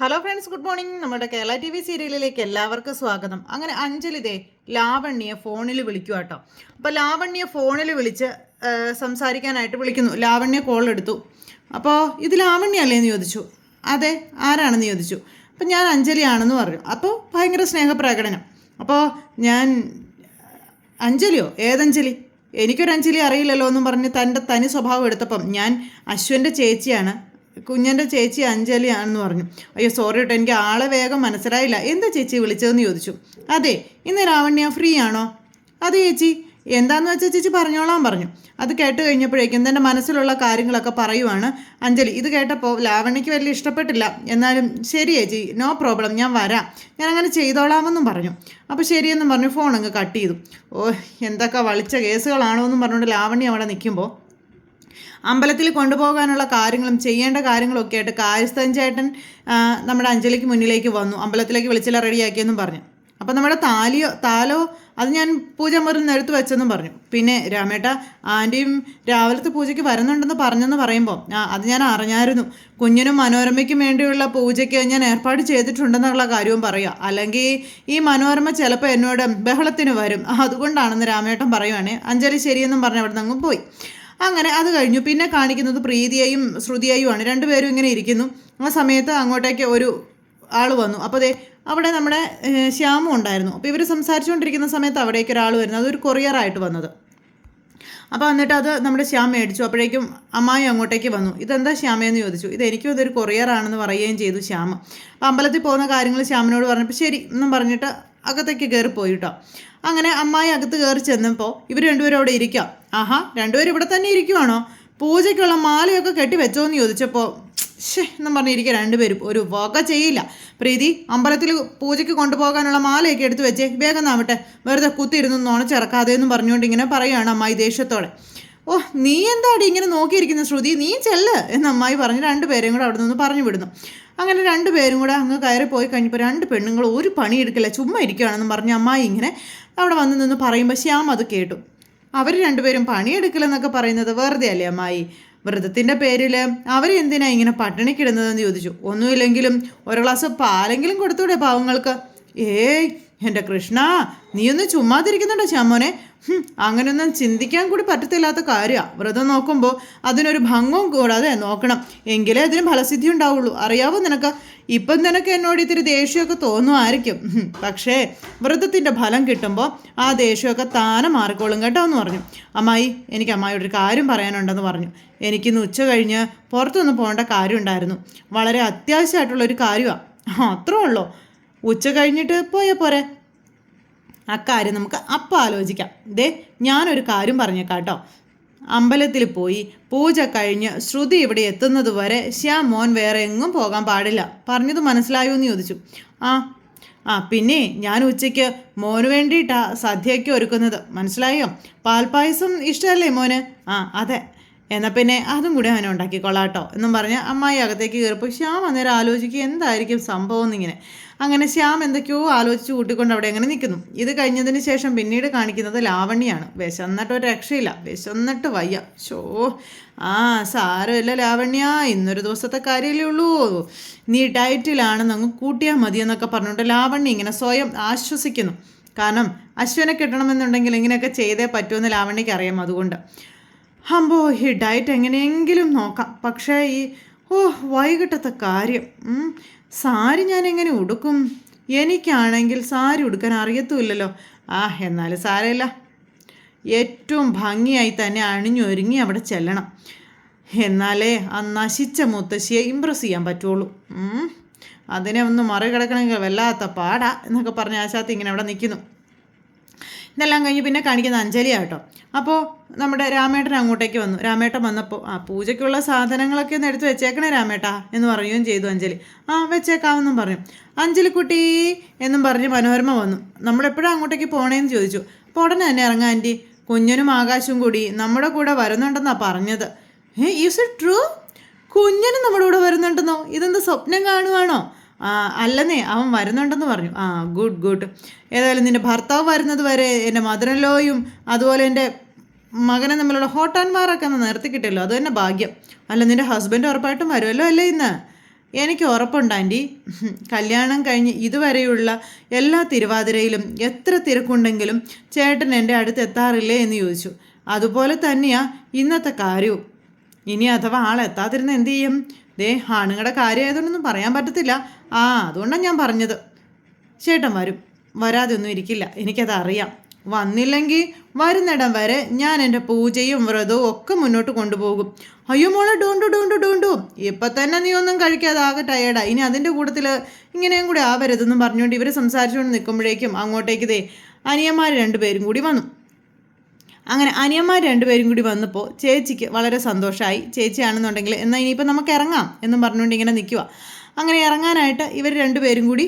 Hello friends good morning നമ്മുടെ Kerala T V സീരിയലിലേക്ക് എല്ലാവർക്കും സ്വാഗതം. അങ്ങനെ അഞ്ജലിതേ ലാവണ്യെ ഫോണിൽ വിളിക്കുക കേട്ടോ അപ്പോൾ ലാവണ്യെ ഫോണിൽ വിളിച്ച് സംസാരിക്കാനായിട്ട് വിളിക്കുന്നു. ലാവണ്യ കോൾ എടുത്തു. അപ്പോൾ ഇത് ലാവണ്യ അല്ലേ എന്ന് ചോദിച്ചു. അതെ ആരാണെന്ന് ചോദിച്ചു. അപ്പം ഞാൻ അഞ്ജലിയാണെന്ന് പറഞ്ഞു. അപ്പോൾ ഭയങ്കര സ്നേഹപ്രകടനം. അപ്പോൾ ഞാൻ അഞ്ജലിയോ? ഏതഞ്ജലി? എനിക്കൊരു അഞ്ജലി അറിയില്ലല്ലോ എന്ന് പറഞ്ഞ് തന്റെ തനി സ്വഭാവം എടുത്തപ്പം ഞാൻ അശ്വന്റെ ചേച്ചിയാണ്. കുഞ്ഞന്റെ ചേച്ചി അഞ്ജലി ആണെന്ന് പറഞ്ഞു. അയ്യോ സോറി കേട്ടോ എനിക്ക് ആളെ വേഗം മനസ്സിലായില്ല. എന്താ ചേച്ചി വിളിച്ചതെന്ന് ചോദിച്ചു. അതെ ഇന്ന് രാവണ്യ ഫ്രീ ആണോ? അതെ ചേച്ചി. എന്താന്ന് വെച്ചാൽ ചേച്ചി പറഞ്ഞോളാൻ പറഞ്ഞു. അത് കേട്ട് കഴിഞ്ഞപ്പോഴേക്കും തന്റെ മനസ്സിലുള്ള കാര്യങ്ങളൊക്കെ പറയുവാണ് അഞ്ജലി. ഇത് കേട്ടപ്പോൾ ലാവണ്യയ്ക്ക് വലിയ ഇഷ്ടപ്പെട്ടില്ല. എന്നാലും ശരി ചേച്ചി നോ പ്രോബ്ലം ഞാൻ വരാം. ഞാൻ അങ്ങനെ ചെയ്തോളാമെന്നും പറഞ്ഞു. അപ്പോൾ ശരിയെന്നും പറഞ്ഞു ഫോൺ അങ്ങ് കട്ട് ചെയ്തു. ഓ എന്തൊക്കെ വളിച്ച കേസുകളാണോ എന്നും പറഞ്ഞുകൊണ്ട് ലാവണ്യ അവിടെ നിൽക്കുമ്പോൾ അമ്പലത്തിൽ കൊണ്ടുപോകാനുള്ള കാര്യങ്ങളും ചെയ്യേണ്ട കാര്യങ്ങളൊക്കെ ആയിട്ട് കാര്യസ്ഥൻ ചേട്ടൻ നമ്മുടെ അഞ്ജലിക്ക് മുന്നിലേക്ക് വന്നു. അമ്പലത്തിലേക്ക് വിളിച്ചില്ല റെഡിയാക്കിയെന്നും പറഞ്ഞു. അപ്പം നമ്മുടെ താലിയോ താലോ അത് ഞാൻ പൂജ മുറി നിരത്ത് വെച്ചെന്നും പറഞ്ഞു. പിന്നെ രാമേട്ട ആന്റിയും രാവിലത്തെ പൂജയ്ക്ക് വരുന്നുണ്ടെന്ന് പറഞ്ഞെന്ന് പറയുമ്പോൾ അത് ഞാൻ അറിഞ്ഞായിരുന്നു. കുഞ്ഞിനും മനോരമയ്ക്കും വേണ്ടിയുള്ള പൂജയ്ക്ക് ഞാൻ ഏർപ്പാട് ചെയ്തിട്ടുണ്ടെന്നുള്ള കാര്യവും പറയുക. അല്ലെങ്കിൽ ഈ മനോരമ ചിലപ്പോൾ എന്നോട് ബഹളത്തിന് വരും. അതുകൊണ്ടാണെന്ന് രാമേട്ടൻ പറയുവാണേ അഞ്ജലി ശരിയെന്നും പറഞ്ഞ് അവിടെ നിന്ന് പോയി. അങ്ങനെ അത് കഴിഞ്ഞു. പിന്നെ കാണിക്കുന്നത് പ്രീതിയെയും ശ്രുതിയെയുമാണ്. രണ്ടുപേരും ഇങ്ങനെ ഇരിക്കുന്നു. ആ സമയത്ത് അങ്ങോട്ടേക്ക് ഒരു ആൾ വന്നു. അപ്പോൾ ദേ അവിടെ നമ്മുടെ ശ്യാമും ഉണ്ടായിരുന്നു. അപ്പോൾ ഇവർ സംസാരിച്ചുകൊണ്ടിരിക്കുന്ന സമയത്ത് അവിടേക്ക് ഒരാൾ വരുന്നത് അതൊരു കൊറിയറായിട്ട് വന്നത്. അപ്പോൾ എന്നിട്ട് അത് നമ്മുടെ ശ്യാം മേടിച്ചു. അപ്പോഴേക്കും അമ്മായി അങ്ങോട്ടേക്ക് വന്നു. ഇതെന്താ ശ്യാമയെന്ന് ചോദിച്ചു. ഇത് എനിക്കും ഇതൊരു കൊറിയറാണെന്ന് പറയുകയും ചെയ്തു ശ്യാമ. അപ്പോൾ അമ്പലത്തിൽ പോകുന്ന കാര്യങ്ങൾ ശ്യാമിനോട് പറഞ്ഞപ്പോൾ ശരി എന്നും പറഞ്ഞിട്ട് അകത്തേക്ക് കയറി പോയി കേട്ടോ അങ്ങനെ അമ്മായി അകത്ത് കയറി ചെന്നപ്പോൾ ഇവർ രണ്ടുപേരും അവിടെ ഇരിക്കാം. ആഹാ രണ്ടുപേരും ഇവിടെ തന്നെ ഇരിക്കുവാണോ? പൂജയ്ക്കുള്ള മാലയൊക്കെ കെട്ടി വെച്ചോ എന്ന് ചോദിച്ചപ്പോൾ ഷേ എന്നും പറഞ്ഞിരിക്കുക രണ്ടുപേരും. ഒരു വക ചെയ്യില്ല. പ്രീതി അമ്പലത്തിൽ പൂജയ്ക്ക് കൊണ്ടുപോകാനുള്ള മാലയൊക്കെ എടുത്ത് വെച്ചേ. വേഗം നാമട്ടെ വെറുതെ കുത്തിയിരുന്ന് നോണച്ചിറക്കാതെ എന്നും പറഞ്ഞുകൊണ്ട് ഇങ്ങനെ പറയുകയാണ് അമ്മായി ദേഷ്യത്തോടെ. ഓ നീ എന്താടി ഇങ്ങനെ നോക്കിയിരിക്കുന്ന ശ്രുതി? നീ ചെല്ല് എന്ന് അമ്മായി പറഞ്ഞ് രണ്ടുപേരെയും കൂടെ അവിടെ നിന്ന് പറഞ്ഞു വിടുന്നു. അങ്ങനെ രണ്ടുപേരും കൂടെ അങ്ങ് കയറി പോയി കഴിഞ്ഞപ്പോൾ രണ്ട് പെണ്ണുങ്ങൾ ഒരു പണി പണിയെടുക്കില്ല ചുമ്മാ ഇരിക്കുകയാണെന്ന് പറഞ്ഞ് അമ്മായി ഇങ്ങനെ അവിടെ വന്ന് നിന്ന് പറയുമ്പോൾ ശ്യാം അത് കേട്ടു. അവർ രണ്ടുപേരും പണിയെടുക്കില്ലെന്നൊക്കെ പറയുന്നത് വെറുതെ അല്ലേ അമ്മായി? വ്രതത്തിന്റെ പേരിൽ അവർ എന്തിനാ ഇങ്ങനെ പട്ടിണിക്കിടുന്നതെന്ന് ചോദിച്ചു. ഒന്നുമില്ലെങ്കിലും ഒരു ഗ്ലാസ് പാലെങ്കിലും കൊടുത്തൂടെ പാവങ്ങൾക്ക്. ഏയ് എന്റെ കൃഷ്ണ നീയൊന്ന് ചുമ്മാതിരിക്കുന്നുണ്ടോ ശ്യാമോനെ അങ്ങനെയൊന്നും ചിന്തിക്കാൻ കൂടി പറ്റത്തില്ലാത്ത കാര്യമാണ് വ്രതം നോക്കുമ്പോൾ അതിനൊരു ഭംഗവും കൂടാതെ നോക്കണം. എങ്കിലേ അതിന് ഫലസിദ്ധി ഉണ്ടാവുള്ളൂ. അറിയാവോ നിനക്ക്? ഇപ്പം നിനക്ക് എന്നോട് ഇത്തിരി ദേഷ്യമൊക്കെ തോന്നുമായിരിക്കും. പക്ഷേ വ്രതത്തിന്റെ ഫലം കിട്ടുമ്പോൾ ആ ദേഷ്യമൊക്കെ താനെ മാറിക്കോളും കേട്ടോ എന്ന് പറഞ്ഞു. അമ്മായി എനിക്ക് അമ്മായിയോടൊരു കാര്യം പറയാനുണ്ടെന്ന് പറഞ്ഞു. എനിക്കിന്ന് ഉച്ച കഴിഞ്ഞ് പുറത്തൊന്ന് പോകേണ്ട കാര്യമുണ്ടായിരുന്നു. വളരെ അത്യാവശ്യമായിട്ടുള്ളൊരു കാര്യമാണ് അത്രേ ഉള്ളൂ. ഉച്ച കഴിഞ്ഞിട്ട് പോയാൽ പോരെ. അക്കാര്യം നമുക്ക് അപ്പം ആലോചിക്കാം. ദേ ഞാനൊരു കാര്യം പറഞ്ഞേക്കാം കേട്ടോ അമ്പലത്തിൽ പോയി പൂജ കഴിഞ്ഞ് ശ്രുതി ഇവിടെ എത്തുന്നത് വരെ ശ്യാം മോൻ വേറെ എങ്ങും പോകാൻ പാടില്ല. പറഞ്ഞത് മനസ്സിലായോ എന്ന് ചോദിച്ചു. ആ ആ പിന്നെ ഞാൻ ഉച്ചയ്ക്ക് മോന് വേണ്ടിയിട്ടാണ് സദ്യയ്ക്ക് ഒരുക്കുന്നത്. മനസ്സിലായോ? പാൽപ്പായസം ഇഷ്ടമല്ലേ മോന്? ആ അതെ. എന്നാൽ പിന്നെ അതും കൂടി അവനെ ഉണ്ടാക്കിക്കൊള്ളാം കേട്ടോ എന്നും പറഞ്ഞ് അമ്മായി അകത്തേക്ക് കയറിപ്പോൾ ശ്യാം അന്നേരം ആലോചിക്കുക എന്തായിരിക്കും സംഭവം എന്നിങ്ങനെ. അങ്ങനെ ശ്യാം എന്തൊക്കെയോ ആലോചിച്ച് കൂട്ടിക്കൊണ്ട് അവിടെ അങ്ങനെ നിൽക്കുന്നു. ഇത് കഴിഞ്ഞതിന് ശേഷം പിന്നീട് കാണിക്കുന്നത് ലാവണ്യാണ്. വിശന്നിട്ട് ഒരു രക്ഷയില്ല. വിശന്നിട്ട് വയ്യ. ഷോ ആ സാരമില്ല ലാവണ്യ. ഇന്നൊരു ദിവസത്തെ കാര്യമല്ലേ ഉള്ളൂ. നീ ഡയറ്റിലാണെന്ന് അങ്ങ് കൂട്ടിയാൽ മതി എന്നൊക്കെ പറഞ്ഞുകൊണ്ട് ലാവണ്യ ഇങ്ങനെ സ്വയം ആശ്വസിക്കുന്നു. കാരണം അശ്വനെ കിട്ടണമെന്നുണ്ടെങ്കിൽ ഇങ്ങനെയൊക്കെ ചെയ്തേ പറ്റുമെന്ന് ലാവണ്യക്ക് അറിയാം അതുകൊണ്ട്. അമ്പോ ഈ ഡയറ്റ് എങ്ങനെയെങ്കിലും നോക്കാം. പക്ഷേ ഈ ഓ വൈകിട്ടത്തെ കാര്യം സാരി ഞാൻ എങ്ങനെ ഉടുക്കും? എനിക്കാണെങ്കിൽ സാരി ഉടുക്കാൻ അറിയത്തുമില്ലല്ലോ. ആ എന്നാലും സാരമില്ല. ഏറ്റവും ഭംഗിയായി തന്നെ അണിഞ്ഞൊരുങ്ങി അവിടെ ചെല്ലണം. എന്നാലേ ആ നശിച്ച മുത്തശ്ശിയെ ഇമ്പ്രസ് ചെയ്യാൻ പറ്റുള്ളൂ. അതിനെ ഒന്ന് മറികടക്കണമെങ്കിൽ വല്ലാത്ത പാടാ എന്നൊക്കെ പറഞ്ഞ് ആശാത്തി ഇങ്ങനെ അവിടെ നിൽക്കുന്നു ഇതെല്ലാം കഴിഞ്ഞ് പിന്നെ കാണിക്കുന്ന അഞ്ജലിയാട്ടോ അപ്പോൾ നമ്മുടെ രാമേട്ടൻ അങ്ങോട്ടേക്ക് വന്നു. രാമേട്ടൻ വന്നപ്പോൾ ആ പൂജയ്ക്കുള്ള സാധനങ്ങളൊക്കെ ഒന്ന് എടുത്ത് വെച്ചേക്കണേ രാമേട്ടാ എന്ന് പറയുകയും ചെയ്തു അഞ്ജലി. ആ വെച്ചേക്കാമെന്നും പറഞ്ഞു. അഞ്ജലിക്കുട്ടി എന്നും പറഞ്ഞ് മനോരമ വന്നു. നമ്മളെപ്പോഴും അങ്ങോട്ടേക്ക് പോണേന്ന് ചോദിച്ചു. അപ്പോൾ ഉടനെ തന്നെ ഇറങ്ങാൻ ആന്റി. കുഞ്ഞനും ആകാശവും കൂടി നമ്മുടെ കൂടെ വരുന്നുണ്ടെന്നാണ് പറഞ്ഞത്. ഏ ഈസ് ഇറ്റ് ട്രൂ കുഞ്ഞനും നമ്മുടെ കൂടെ വരുന്നുണ്ടെന്നോ? ഇതെന്താ സ്വപ്നം കാണുവാണോ? അല്ലെന്നേ അവൻ വരുന്നുണ്ടെന്ന് പറഞ്ഞു. ആ ഗുഡ് ഗുഡ് ഏതായാലും നിന്റെ ഭർത്താവ് വരുന്നത് വരെ എന്റെ മദറിലോയും അതുപോലെ എന്റെ മകനെ തമ്മിലുള്ള ഹോട്ടാൻമാരൊക്കെ ഒന്ന് നിർത്തി കിട്ടിയല്ലോ. അത് തന്നെ ഭാഗ്യം. അല്ല നിന്റെ ഹസ്ബൻഡ് ഉറപ്പായിട്ടും വരുമല്ലോ അല്ലേ ഇന്ന്? എനിക്ക് ഉറപ്പുണ്ട് ആന്റി. കല്യാണം കഴിഞ്ഞ് ഇതുവരെയുള്ള എല്ലാ തിരുവാതിരയിലും എത്ര തിരക്കുണ്ടെങ്കിലും ചേട്ടൻ എന്റെ അടുത്ത് എത്താറില്ലേ എന്ന് ചോദിച്ചു. അതുപോലെ തന്നെയാ ഇന്നത്തെ കാര്യവും. ഇനി അഥവാ ആൾ എത്താതിരുന്ന എന്ത് ചെയ്യും? ദേ ആണുങ്ങളുടെ കാര്യമായതുകൊണ്ടൊന്നും പറയാൻ പറ്റത്തില്ല. ആ അതുകൊണ്ടാണ് ഞാൻ പറഞ്ഞത്. ചേട്ടൻ വരും. വരാതെ ഒന്നും ഇരിക്കില്ല. എനിക്കത് അറിയാം വന്നില്ലെങ്കിൽ വരുന്നിടം വരെ ഞാൻ എന്റെ പൂജയും വ്രതവും ഒക്കെ മുന്നോട്ട് കൊണ്ടുപോകും. അയ്യോ മോളെ ഡോണ്ടു ഡോണ്ടു ഡോണ്ടു. ഇപ്പം തന്നെ നീ ഒന്നും കഴിക്കാതെ ആകെ ടയേർഡാ ഇനി അതിന്റെ കൂട്ടത്തിൽ ഇങ്ങനെയും കൂടി ആവരുതെന്നും പറഞ്ഞുകൊണ്ട് ഇവർ സംസാരിച്ചുകൊണ്ട് നിൽക്കുമ്പോഴേക്കും അങ്ങോട്ടേക്ക് ദേ അനിയന്മാർ രണ്ടുപേരും കൂടി വന്നു. അങ്ങനെ അനിയന്മാർ രണ്ടുപേരും കൂടി വന്നപ്പോൾ ചേച്ചിക്ക് വളരെ സന്തോഷമായി ചേച്ചിയാണെന്നുണ്ടെങ്കിൽ എന്നാൽ ഇനിയിപ്പോൾ നമുക്ക് ഇറങ്ങാം എന്നും പറഞ്ഞുകൊണ്ട് ഇങ്ങനെ നിൽക്കുക അങ്ങനെ ഇറങ്ങാനായിട്ട് ഇവർ രണ്ടുപേരും കൂടി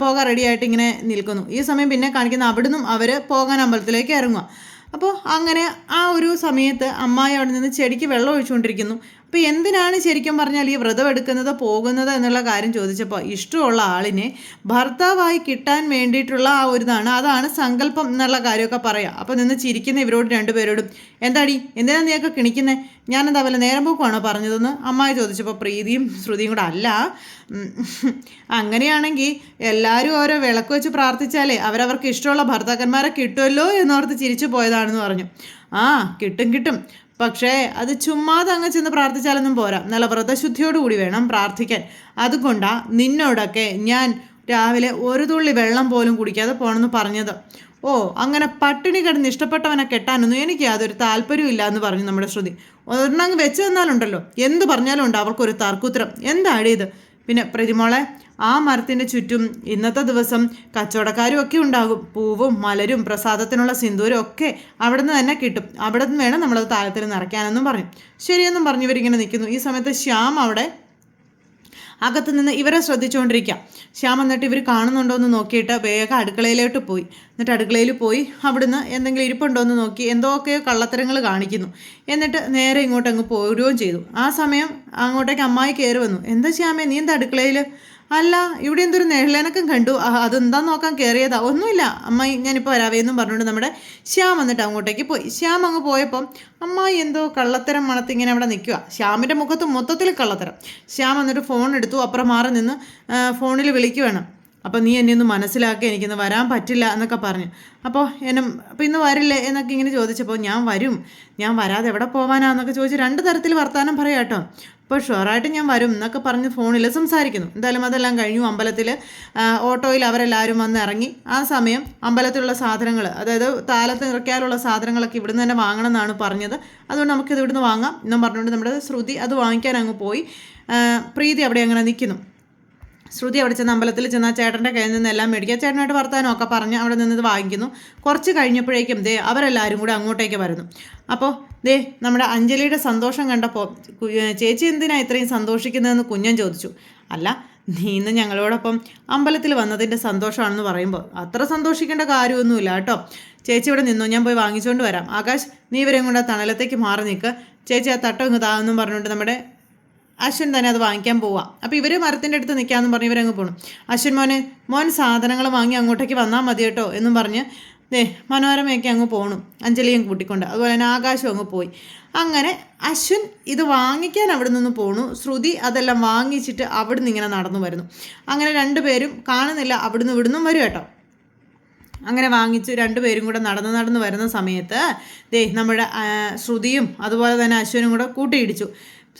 പോകാൻ റെഡിയായിട്ട് ഇങ്ങനെ നിൽക്കുന്നു. ഈ സമയം പിന്നെ കാണിക്കുന്ന അവിടുന്നും അവർ പോകാൻ അമ്പലത്തിലേക്ക് ഇറങ്ങുക അപ്പോൾ അങ്ങനെ ആ ഒരു സമയത്ത് അമ്മായി അവിടെ നിന്ന് ചെടിക്ക് വെള്ളം ഒഴിച്ചുകൊണ്ടിരിക്കുന്നു. അപ്പോൾ എന്തിനാണ് ശരിക്കും പറഞ്ഞാൽ ഈ വ്രതം എടുക്കുന്നത് പോകുന്നത് എന്നുള്ള കാര്യം ചോദിച്ചപ്പോൾ ഇഷ്ടമുള്ള ആളിനെ ഭർത്താവായി കിട്ടാൻ വേണ്ടിയിട്ടുള്ള ആ ഒരു ഇതാണ് അതാണ് സങ്കല്പം എന്നുള്ള കാര്യമൊക്കെ പറയാം. അപ്പോൾ നിന്ന് ചിരിക്കുന്ന ഇവരോട് രണ്ടുപേരോടും എന്താടി എന്തിനാ നീയൊക്കെ കിണിക്കുന്നത് ഞാനെന്താ വല്ല നേരം പോക്കുവാണോ പറഞ്ഞതെന്ന്? അമ്മായി ചോദിച്ചപ്പോൾ പ്രീതിയും ശ്രുതിയും കൂടെ അല്ല അങ്ങനെയാണെങ്കിൽ എല്ലാവരും ഓരോ വിളക്ക് വെച്ച് പ്രാർത്ഥിച്ചാലേ അവരവർക്ക് ഇഷ്ടമുള്ള ഭർത്താക്കന്മാരെ കിട്ടുമല്ലോ എന്നോർത്ത് ചിരിച്ചു പോയതാണെന്ന് പറഞ്ഞു. ആ കിട്ടും കിട്ടും. പക്ഷേ അത് ചുമ്മാതെ അങ്ങ് ചെന്ന് പ്രാർത്ഥിച്ചാലൊന്നും പോരാ. നല്ല വ്രതശുദ്ധിയോടുകൂടി വേണം പ്രാർത്ഥിക്കാൻ. അതുകൊണ്ടാ നിന്നോടൊക്കെ ഞാൻ രാവിലെ ഒരു തുള്ളി വെള്ളം പോലും കുടിക്കാതെ പോകണമെന്ന് പറഞ്ഞത്. ഓ അങ്ങനെ പട്ടിണി കിടന്ന് ഇഷ്ടപ്പെട്ടവനെ കെട്ടാനൊന്നും എനിക്ക് യാതൊരു താല്പര്യമില്ല എന്ന് പറഞ്ഞു നമ്മുടെ ശ്രുതി. ഒരെണ്ണം വെച്ച് തന്നാലുണ്ടല്ലോ. എന്ത് പറഞ്ഞാലും ഉണ്ട് അവർക്കൊരു തർക്കുത്തരം. എന്താടി ഇത്? പിന്നെ പ്രതിമോളെ ആ മരത്തിന്റെ ചുറ്റും ഇന്നത്തെ ദിവസം കച്ചവടക്കാരും ഒക്കെ ഉണ്ടാകും. പൂവും മലരും പ്രസാദത്തിനുള്ള സിന്ദൂരും ഒക്കെ അവിടെ നിന്ന് തന്നെ കിട്ടും. അവിടെ നിന്ന് വേണം നമ്മളത് താഴത്തിൽ നിറയ്ക്കാനെന്നും പറഞ്ഞു ശരിയെന്നും പറഞ്ഞു ഇവരിങ്ങനെ നിൽക്കുന്നു. ഈ സമയത്ത് ശ്യാം അവിടെ അകത്ത് നിന്ന് ഇവരെ ശ്രദ്ധിച്ചുകൊണ്ടിരിക്കാം ശ്യാം എന്നിട്ട് ഇവർ കാണുന്നുണ്ടോ എന്ന് നോക്കിയിട്ട് വേഗം അടുക്കളയിലോട്ട് പോയി. എന്നിട്ട് അടുക്കളയിൽ പോയി അവിടുന്ന് എന്തെങ്കിലും ഇരിപ്പുണ്ടോ എന്ന് നോക്കി എന്തൊക്കെയോ കള്ളത്തരങ്ങൾ കാണിക്കുന്നു. എന്നിട്ട് നേരെ ഇങ്ങോട്ട് അങ്ങ് പോരുകയും ചെയ്തു. ആ സമയം അങ്ങോട്ടേക്ക് അമ്മായി കയറി വന്നു. എന്താ ശ്യാമേ നീ എന്താ അടുക്കളയിൽ അല്ല ഇവിടെ എന്തൊരു നെഹ്ലേനക്കം കണ്ടു. അതെന്താ നോക്കാൻ കയറിയതാ ഒന്നുമില്ല. അമ്മായി ഞാനിപ്പോൾ വരാവേ എന്നും പറഞ്ഞുകൊണ്ട് നമ്മുടെ ശ്യാം വന്നിട്ട് അങ്ങോട്ടേക്ക് പോയി. ശ്യാം അങ്ങ് പോയപ്പം അമ്മായി എന്തോ കള്ളത്തരം മണത്ത് ഇങ്ങനെ അവിടെ നിൽക്കുക ശ്യാമിന്റെ മുഖത്ത് മൊത്തത്തിൽ കള്ളത്തരം. ശ്യാം എന്നിട്ട് ഫോൺ എടുത്തു. അപ്പുറം മാറി നിന്ന് ഫോണിൽ വിളിക്കുവേണം. അപ്പോൾ നീ എന്നെ ഒന്ന് മനസ്സിലാക്കി എനിക്കിന്ന് വരാൻ പറ്റില്ല എന്നൊക്കെ പറഞ്ഞു. അപ്പോൾ എന്നെ അപ്പോൾ ഇന്ന് വരില്ലേ എന്നൊക്കെ ഇങ്ങനെ ചോദിച്ചപ്പോൾ ഞാൻ വരും. ഞാൻ വരാതെ എവിടെ പോകാനാന്നൊക്കെ ചോദിച്ചു രണ്ട് തരത്തിൽ വർത്തമാനം പറയാം കേട്ടോ. അപ്പോൾ ഷുവറായിട്ട് ഞാൻ വരും എന്നൊക്കെ പറഞ്ഞ് ഫോണിൽ സംസാരിക്കുന്നു. എന്തായാലും അതെല്ലാം കഴിഞ്ഞു. അമ്പലത്തിൽ ഓട്ടോയിൽ അവരെല്ലാവരും വന്ന് ഇറങ്ങി. ആ സമയം അമ്പലത്തിലുള്ള സാധനങ്ങൾ അതായത് താലത്ത് നിറയ്ക്കാനുള്ള സാധനങ്ങളൊക്കെ ഇവിടുന്ന് തന്നെ വാങ്ങണം എന്നാണ് പറഞ്ഞത്. അതുകൊണ്ട് നമുക്കിത് ഇവിടുന്ന് വാങ്ങാം. എന്നും പറഞ്ഞുകൊണ്ട് നമ്മുടെ ശ്രുതി അത് വാങ്ങിക്കാൻ അങ്ങ് പോയി. പ്രീതി അവിടെ അങ്ങനെ നിൽക്കുന്നു ശ്രുതി അവിടെ ചെന്ന് അമ്പലത്തിൽ ചെന്ന ചേട്ടന്റെ കയ്യിൽ നിന്ന് എല്ലാം മേടിക്കുക. ചേട്ടനായിട്ട് വർത്താനം ഒക്കെ പറഞ്ഞ് അവിടെ നിന്ന് ഇത് വാങ്ങിക്കുന്നു. കുറച്ച് കഴിഞ്ഞപ്പോഴേക്കും ദേ അവരെല്ലാവരും കൂടി അങ്ങോട്ടേക്ക് വരുന്നു. അപ്പോൾ ദേ നമ്മുടെ അഞ്ജലിയുടെ സന്തോഷം കണ്ടപ്പോൾ ചേച്ചി എന്തിനാ ഇത്രയും സന്തോഷിക്കുന്നതെന്ന് കുഞ്ഞൻ ചോദിച്ചു. അല്ല നീ ഇന്ന് ഞങ്ങളോടൊപ്പം അമ്പലത്തിൽ വന്നതിന്റെ സന്തോഷമാണെന്ന് പറയുമ്പോൾ അത്ര സന്തോഷിക്കേണ്ട കാര്യമൊന്നുമില്ല കേട്ടോ. ചേച്ചി ഇവിടെ നിന്നു ഞാൻ പോയി വാങ്ങിച്ചുകൊണ്ട് വരാം. ആകാശ് നീ ഇവരെയും കൊണ്ട് തണലത്തേക്ക് മാറി നിൽക്കുക ചേച്ചി ആ തട്ടം ഇങ്ങ് താന്നും പറഞ്ഞുകൊണ്ട് നമ്മുടെ അശ്വൻ തന്നെ അത് വാങ്ങിക്കാൻ പോവാം. അപ്പോൾ ഇവർ മരത്തിന്റെ അടുത്ത് നിൽക്കാമെന്ന് പറഞ്ഞ് ഇവരങ്ങ് പോകണം അശ്വൻ മോനെ മോൻ സാധനങ്ങൾ വാങ്ങി അങ്ങോട്ടേക്ക് വന്നാൽ മതി കേട്ടോ എന്നും പറഞ്ഞ് ദേ മനോരമയൊക്കെ അങ്ങ് പോകണം അഞ്ജലിയും കൂട്ടിക്കൊണ്ട്. അതുപോലെ തന്നെ ആകാശം അങ്ങ് പോയി. അങ്ങനെ അശ്വിൻ ഇത് വാങ്ങിക്കാൻ അവിടെ നിന്ന് പോണു. ശ്രുതി അതെല്ലാം വാങ്ങിച്ചിട്ട് അവിടുന്ന് ഇങ്ങനെ നടന്നു വരുന്നു. അങ്ങനെ രണ്ടുപേരും കാണുന്നില്ല അവിടുന്ന് ഇവിടുന്നും വരും കേട്ടോ. അങ്ങനെ വാങ്ങിച്ച് രണ്ടുപേരും കൂടെ നടന്ന് നടന്ന് വരുന്ന സമയത്ത് ദേ നമ്മുടെ ശ്രുതിയും അതുപോലെ തന്നെ അശ്വനും കൂടെ കൂട്ടിയിടിച്ചു.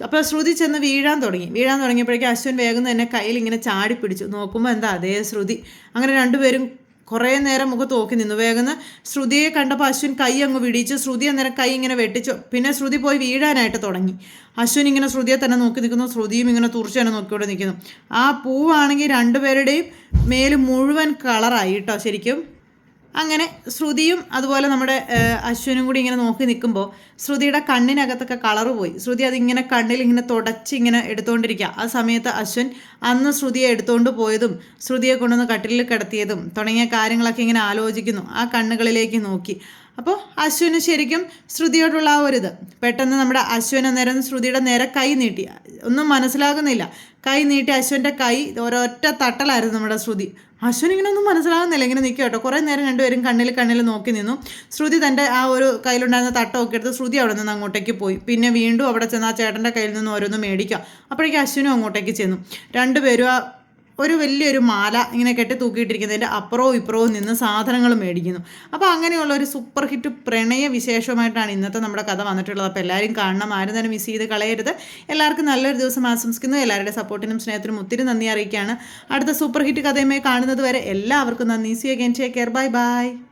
അപ്പോൾ ശ്രുതി ചെന്ന് വീഴാൻ തുടങ്ങി. വീഴാൻ തുടങ്ങിയപ്പോഴേക്കും അശ്വൻ വേഗം തന്നെ കയ്യിൽ ഇങ്ങനെ ചാടി പിടിച്ചു. നോക്കുമ്പോൾ എന്താ അതേ ശ്രുതി. അങ്ങനെ രണ്ടുപേരും കുറേ നേരം മുഖത്ത് നോക്കി നിന്നു. വേഗം ശ്രുതിയെ കണ്ടപ്പോൾ അശ്വിൻ കൈ അങ്ങ് വിടിച്ചു. ശ്രുതി അന്നേരം കൈ ഇങ്ങനെ വെട്ടിച്ചു. പിന്നെ ശ്രുതി പോയി വീഴാനായിട്ട് തുടങ്ങി. അശ്വിൻ ഇങ്ങനെ ശ്രുതിയെ തന്നെ നോക്കി നിൽക്കുന്നു. ശ്രുതിയും ഇങ്ങനെ തുറച്ചു തന്നെ നോക്കിക്കൊണ്ട് നിൽക്കുന്നു. ആ പൂവാണെങ്കിൽ രണ്ടുപേരുടെയും മേൽ മുഴുവൻ കളറായി കേട്ടോ ശരിക്കും. അങ്ങനെ ശ്രുതിയും അതുപോലെ നമ്മുടെ അശ്വനും കൂടി ഇങ്ങനെ നോക്കി നിൽക്കുമ്പോൾ ശ്രുതിയുടെ കണ്ണിനകത്തൊക്കെ കളറ് പോയി. ശ്രുതി അതിങ്ങനെ കണ്ണിൽ ഇങ്ങനെ തുടച്ച് ഇങ്ങനെ എടുത്തുകൊണ്ടിരിക്കുക ആ സമയത്ത് അശ്വൻ അന്ന് ശ്രുതിയെ എടുത്തുകൊണ്ട് പോയതും ശ്രുതിയെ കൊണ്ടുവന്ന് കട്ടിലിൽ കിടത്തിയതും തുടങ്ങിയ കാര്യങ്ങളൊക്കെ ഇങ്ങനെ ആലോചിക്കുന്നു. ആ കണ്ണുകളിലേക്ക് നോക്കി. അപ്പോൾ അശ്വിന് ശരിക്കും ശ്രുതിയോടുള്ള ആ ഒരു ഇത് പെട്ടെന്ന് നമ്മുടെ അശ്വിൻ അന്നേരം ശ്രുതിയുടെ നേരെ കൈ നീട്ടി. ഒന്നും മനസ്സിലാകുന്നില്ല. കൈ നീട്ടി അശ്വിന്റെ കൈ ഒരൊറ്റ തട്ടലായിരുന്നു നമ്മുടെ ശ്രുതി. അശ്വിൻ ഇങ്ങനെ ഒന്നും മനസ്സിലാകുന്നില്ല. ഇങ്ങനെ നിൽക്കുക കേട്ടോ. കുറേ നേരം രണ്ടുപേരും കണ്ണിൽ കണ്ണിൽ നോക്കി നിന്നു. ശ്രുതി തന്റെ ആ ഒരു കയ്യിലുണ്ടായിരുന്ന തട്ടമൊക്കെ എടുത്ത് ശ്രുതി അവിടെ നിന്ന് അങ്ങോട്ടേക്ക് പോയി. പിന്നെ വീണ്ടും അവിടെ ചെന്ന് ആ ചേട്ടന്റെ കയ്യിൽ നിന്ന് ഓരോന്ന് മേടിക്കുക. അപ്പോഴേക്കും അശ്വിനും അങ്ങോട്ടേക്ക് ചെന്നു. രണ്ടുപേരും ആ ഒരു വലിയൊരു മാല ഇങ്ങനെ കെട്ടി തൂക്കിയിട്ടിരിക്കുന്നതിന്റെ അപ്പുറവും ഇപ്പുറവും നിന്ന് സാധനങ്ങൾ മേടിക്കുന്നു. അപ്പോൾ അങ്ങനെയുള്ള ഒരു സൂപ്പർ ഹിറ്റ് പ്രണയ വിശേഷമായിട്ടാണ് ഇന്നത്തെ നമ്മുടെ കഥ വന്നിട്ടുള്ളത്. അപ്പോൾ എല്ലാവരും കാണണം ആരും തന്നെ മിസ് ചെയ്ത് കളയരുത്. എല്ലാവർക്കും നല്ലൊരു ദിവസം ആശംസിക്കുന്നു. എല്ലാവരുടെ സപ്പോർട്ടിനും സ്നേഹത്തിനും ഒത്തിരി നന്ദി അറിയിക്കുകയാണ്. അടുത്ത സൂപ്പർ ഹിറ്റ് കഥയുമായി കാണുന്നത് വരെ എല്ലാവർക്കും നന്ദി. See again take care bye bye